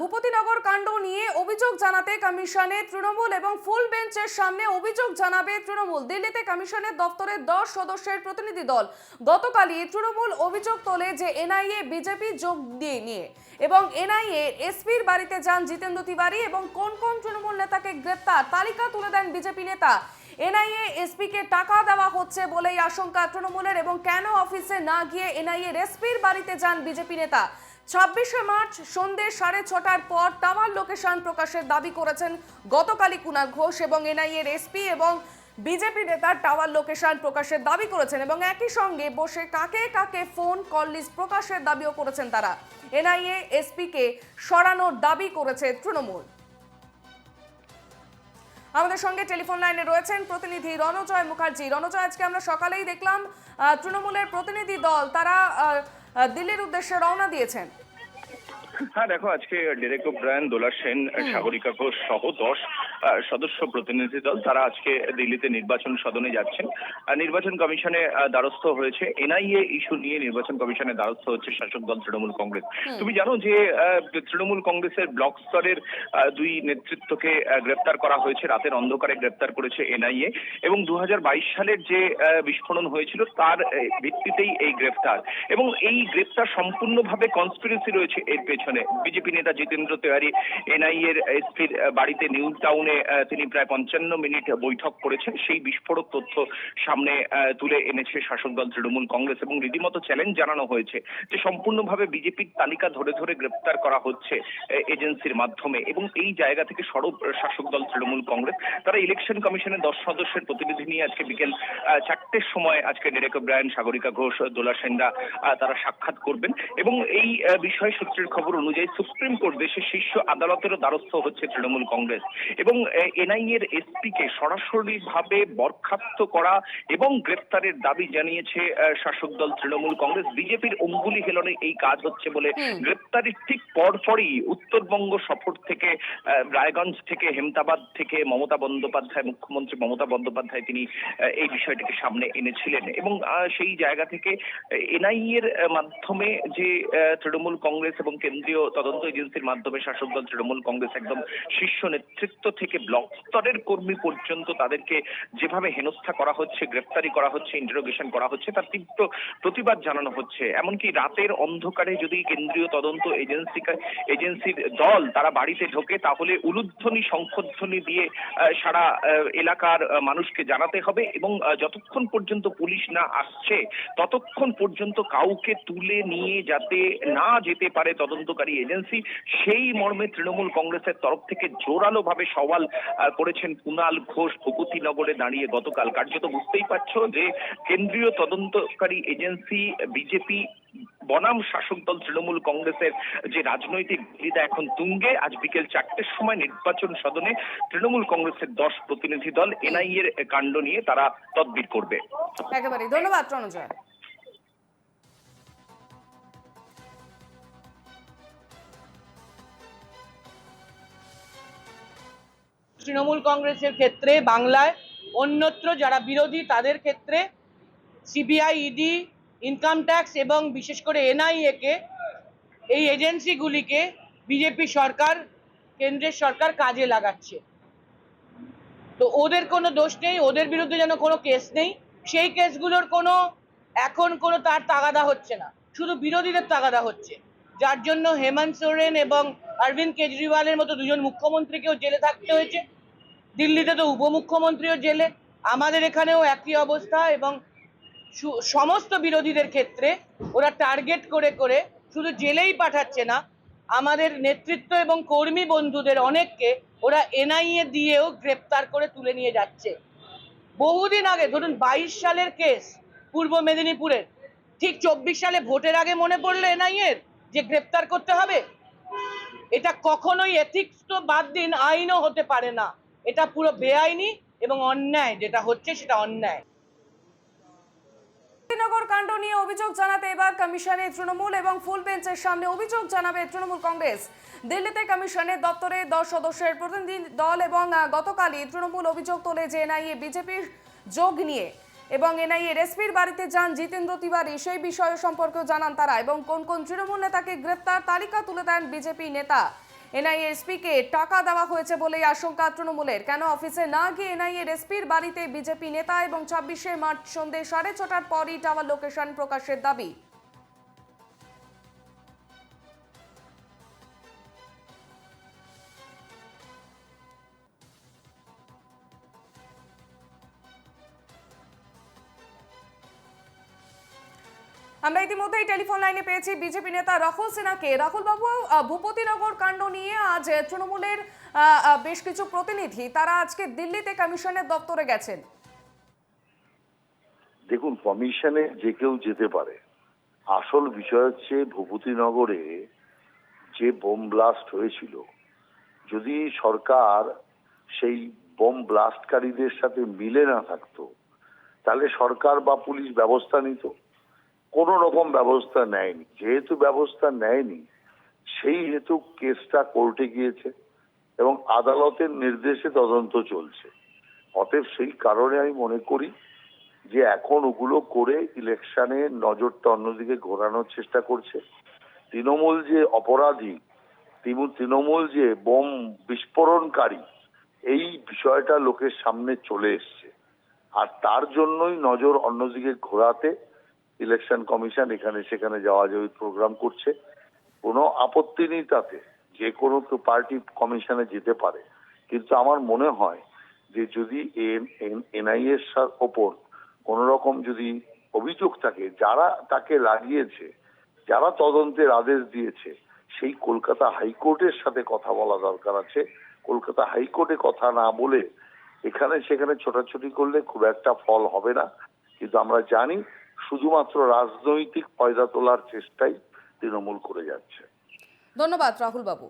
ভূপতিনগর কাণ্ড নিয়ে অভিযোগ জানাতে কমিশনে তৃণমূল এবং ফুল বেঞ্চের সামনে অভিযোগ জানাবে তৃণমূল। দিল্লিতে কমিশনের দপ্তরের দশ সদস্যের প্রতিনিধি দল। গতকালই তৃণমূল অভিযোগ তোলে যে এনআইএ বিজেপি যোগ দিয়ে নিয়ে এবং এনআইএ এসপির বাড়িতে যান জিতেন্দ্র তিওয়ারি এবং কোন কোন তৃণমূল নেতাকে গ্রেপ্তার, তালিকা তুলে দেন বিজেপি নেতা। এনআইএ এসপিকে টাকা দেওয়া হচ্ছে বলেই আশঙ্কা তৃণমূলের এবং কেন অফিসে না গিয়ে এনআইএ এসপির বাড়িতে যান বিজেপি নেতা? ছাব্বিশে মার্চ সন্ধ্যে সাড়ে ছটার পর টাওয়ার লোকেশন প্রকাশের দাবি করেছেন গতকালই কুণাল ঘোষ এবং এনআইএর এসপি এবং বিজেপি নেতার টাওয়ার লোকেশন প্রকাশের দাবি করেছেন এবং একই সঙ্গে বসে কাকে কাকে ফোন কল লিস্ট প্রকাশের দাবিও করেছেন তারা। এনআইএ এসপিকে সরানোর দাবি করেছে তৃণমূল। আমাদের সঙ্গে টেলিফোন লাইনে রয়েছেন প্রতিনিধি রণজয় মুখার্জি। রণজয়, আজকে আমরা সকালেই দেখলাম তৃণমূলের প্রতিনিধি দল, তারা দিল্লির উদ্দেশ্যে রওনা দিয়েছেন। হ্যাঁ দেখো আজকে ডেরেক ব্রায়ান দোলা সেন সাগরিকা ঘোষ সহ দশ সদস্য প্রতিনিধি দল তারা আজকে দিল্লিতে নির্বাচন সদনে যাচ্ছেন। নির্বাচন কমিশনে দ্বারস্থ হয়েছে। এনআইএ ইস্যু নিয়ে নির্বাচন কমিশনে দ্বারস্থ হচ্ছে শাসক দল তৃণমূল কংগ্রেস। তুমি জানো যে তৃণমূল কংগ্রেসের ব্লক স্তরের দুই নেতৃত্বকে গ্রেপ্তার করা হয়েছে রাতের অন্ধকারে গ্রেপ্তার করেছে এনআইএ। এবং দু হাজার বাইশ সালের যে বিস্ফোরণ হয়েছিল তার ভিত্তিতেই এই গ্রেপ্তার। এবং এই গ্রেপ্তার সম্পূর্ণভাবে কনস্পিরেসি রয়েছে এর পেছনে। বিজেপি নেতা জিতেন্দ্র তেওয়ারি এনআইএর এসপির বাড়িতে নিউ টাউনে আহ, তিনি প্রায় পঞ্চান্ন মিনিট বৈঠক করেছেন। সেই বিস্ফোরক তথ্য সামনে তুলে এনেছে শাসক দল তৃণমূল কংগ্রেস এবং রীতিমতো চ্যালেঞ্জ জানানো হয়েছে যে সম্পূর্ণভাবে বিজেপির তালিকা ধরে ধরে গ্রেপ্তার করা হচ্ছে এজেন্সির মাধ্যমে এবং এই জায়গা থেকে সরব শাসক দল তৃণমূল কংগ্রেস। তারা ইলেকশন কমিশনের দশ সদস্যের প্রতিনিধি নিয়ে আজকে বিকেল চারটের সময় আজকে ডেরেক ব্রায়ন সাগরিকা ঘোষ দোলা সেনরা তারা সাক্ষাৎ করবেন এবং এই বিষয় সূত্রের খবর অনুযায়ী সুপ্রিম কোর্ট দেশের শীর্ষ আদালতেরও দ্বারস্থ হচ্ছে তৃণমূল কংগ্রেস এবং এনআইএ এর এসপি কে সরাসরি ভাবে বরখাস্ত করা এবং গ্রেপ্তারের দাবি জানিয়েছে শাসক দল তৃণমূল কংগ্রেস বিজেপির অঙ্গুলি হেলনে এই কাজ হচ্ছে বলে। গ্রেপ্তারির ঠিক পরপরই উত্তরবঙ্গ সফর থেকে রায়গঞ্জ থেকে হেমতাবাদ থেকে মমতা বন্দ্যোপাধ্যায় মুখ্যমন্ত্রী মমতা বন্দ্যোপাধ্যায় তিনি এই বিষয়টিকে সামনে এনেছিলেন এবং সেই জায়গা থেকে এনআইএ এর মাধ্যমে যে তৃণমূল কংগ্রেস এবং কেন্দ্রীয় তদন্ত এজেন্সির মাধ্যমে শাসক দল তৃণমূল কংগ্রেস একদম শীর্ষ নেতৃত্ব থেকে ব্লক স্তরের কর্মী পর্যন্ত তাদেরকে যেভাবে হেনস্থা করা হচ্ছে গ্রেপ্তারি করা হচ্ছে ইন্টারোগেশন করা হচ্ছে, তার তীব্র প্রতিবাদ জানানো হচ্ছে। এমনকি রাতের অন্ধকারে যদি কেন্দ্রীয় তদন্ত এজেন্সি এজেন্সির দল তারা বাড়িতে ঢোকে, তাহলে উলুধ্বনি শঙ্খধ্বনি দিয়ে সারা এলাকার মানুষকে জানাতে হবে এবং যতক্ষণ পর্যন্ত পুলিশ না আসছে, ততক্ষণ পর্যন্ত কাউকে তুলে নিয়ে যাতে না যেতে পারে তদন্তকারী এজেন্সি। সেই মর্মে তৃণমূল কংগ্রেসের তরফ থেকে জোরালো ভাবে সওয়াল করেছেন কুণাল ঘোষ ভূপতিনগরে দাঁড়িয়ে গতকাল। কার্যত বুঝতেই পারছ যে কেন্দ্রীয় তদন্তকারী এজেন্সি, বিজেপি, বনাম শাসক দল, তৃণমূল কংগ্রেসের যে রাজনৈতিক বিরোধিতা এখন তুঙ্গে, আজ বিকেল চারটের সময় নির্বাচন সদনে তৃণমূল কংগ্রেসের দশ প্রতিনিধি দল এনআইএ এর কাণ্ড নিয়ে তারা তদবির করবে। একেবারে ধন্যবাদ, রণজয়। তৃণমূল কংগ্রেসের ক্ষেত্রে বাংলায় অন্যত্র যারা বিরোধী তাদের ক্ষেত্রে সিবিআই ইডি ইনকাম ট্যাক্স এবং বিশেষ করে এনআইএ কে, এই এজেন্সিগুলিকে বিজেপি সরকার, কেন্দ্রের সরকার কাজে লাগাচ্ছে। তো ওদের কোনো দোষ নেই, ওদের বিরুদ্ধে যেন কোনো কেস নেই, সেই কেসগুলোর কোনো, এখন কোনো তার তাগাদা হচ্ছে না। শুধু বিরোধীদের তাগাদা হচ্ছে। যার জন্য হেমন্ত সোরেন এবং অরবিন্দ কেজরিওয়ালের মতো দুজন মুখ্যমন্ত্রীকেও জেলে থাকতে হয়েছে। দিল্লিতে তো উপমুখ্যমন্ত্রীও জেলে, আমাদের এখানেও একই অবস্থা এবং সমস্ত বিরোধীদের ক্ষেত্রে ওরা টার্গেট করে করে শুধু জেলেই পাঠাচ্ছে না, আমাদের নেতৃত্ব এবং কর্মী বন্ধুদের অনেককে ওরা এনআইএ দিয়েও গ্রেপ্তার করে তুলে নিয়ে যাচ্ছে। বহুদিন আগে, ধরুন বাইশ সালের কেস পূর্ব মেদিনীপুরের, ঠিক চব্বিশ সালে ভোটের আগে মনে পড়ল এনআইএর যে গ্রেপ্তার করতে হবে? এটা কখনোই এথিক্স তো বাদ দিন, আইনও হতে পারে না। এটা পুরো বেআইনি এবং অন্যায়, যেটা হচ্ছে সেটা অন্যায়। ভূপতিনগর কাণ্ড নিয়ে অভিযোগ জানাতে এবার কমিশনে তৃণমূল এবং ফুল বেঞ্চের সামনে অভিযোগ জানাবে তৃণমূল কংগ্রেস। দিল্লিতে কমিশনের দপ্তরে দশ সদস্যের প্রতিনিধি দল এবং গতকালই তৃণমূল অভিযোগ তোলে যে এনআইএ বিজেপির যোগ নিয়ে এবং এনআইএ এসপির বাড়িতে যান জিতেন্দ্র তিওয়ারি। সেই বিষয় সম্পর্কেও জানান তারা এবং কোন কোন তৃণমূল নেতাকে গ্রেপ্তার তালিকা তুলে দেন বিজেপি নেতা। এনআইএ এসপিকে টাকা দেওয়া হয়েছে বলেই আশঙ্কা তৃণমূলের। কেন অফিসে না গিয়ে এনআইএ এসপির বাড়িতে বিজেপি নেতা এবং ছাব্বিশে মার্চ সন্ধে সাড়ে ছটার পরই টাওয়ার লোকেশন প্রকাশের দাবি। আমরা ইতিমধ্যেই টেলিফোন লাইনে পেয়েছি বিজেপি নেতা রাহুল সিনহাকে। রাহুল বাবু ভূপতিনগর কাণ্ড নিয়ে আজ তৃণমূলের বেশ কিছু প্রতিনিধি, তারা আজকে দিল্লিতে কমিশনের দপ্তরে গেছেন। দেখুন, কমিশনে যে কেউ যেতে পারে। আসল বিষয় হচ্ছে ভূপতিনগরে যে বোম ব্লাস্ট হয়েছিল, যদি সরকার সেই বোম ব্লাস্টকারীদের সাথে মিলে না থাকতো, তাহলে সরকার বা পুলিশ ব্যবস্থা নিত। কোনো রকম ব্যবস্থা নেয়নি। যেহেতু ব্যবস্থা নেয়নি, সেই হেতু কেসটা কোর্টে গিয়েছে এবং আদালতের নির্দেশে তদন্ত চলছে। অতএব সেই কারণে আমি মনে করি যে এখন ওগুলো করে ইলেকশনে নজরটা অন্যদিকে ঘোরানোর চেষ্টা করছে। তৃণমূল যে অপরাধী তৃণমূল যে বোম বিস্ফোরণকারী, এই বিষয়টা লোকের সামনে চলে এসছে। আর তার জন্যই নজর অন্যদিকে ঘোরাতে ইলেকশন কমিশন এখানে, সেখানে যাওয়া যাওয়ি প্রোগ্রাম করছে। কোনো আপত্তি নেই তাতে, যে কোনো পার্টি কমিশনে যেতে পারে। কিন্তু আমার মনে হয় যে যদি এনআইএর ওপর কোন রকম যদি অভিযোগ থাকে, যারা তাকে লাগিয়েছে, যারা তদন্তের আদেশ দিয়েছে, সেই কলকাতা হাইকোর্টের সাথে কথা বলা দরকার আছে। কলকাতা হাইকোর্টে কথা না বলে এখানে সেখানে ছোটাছুটি করলে খুব একটা ফল হবে না। কিন্তু আমরা জানি শুধুমাত্র রাজনৈতিক ফয়দা তোলার চেষ্টাই তৃণমূল করে যাচ্ছে। ধন্যবাদ রাহুল বাবু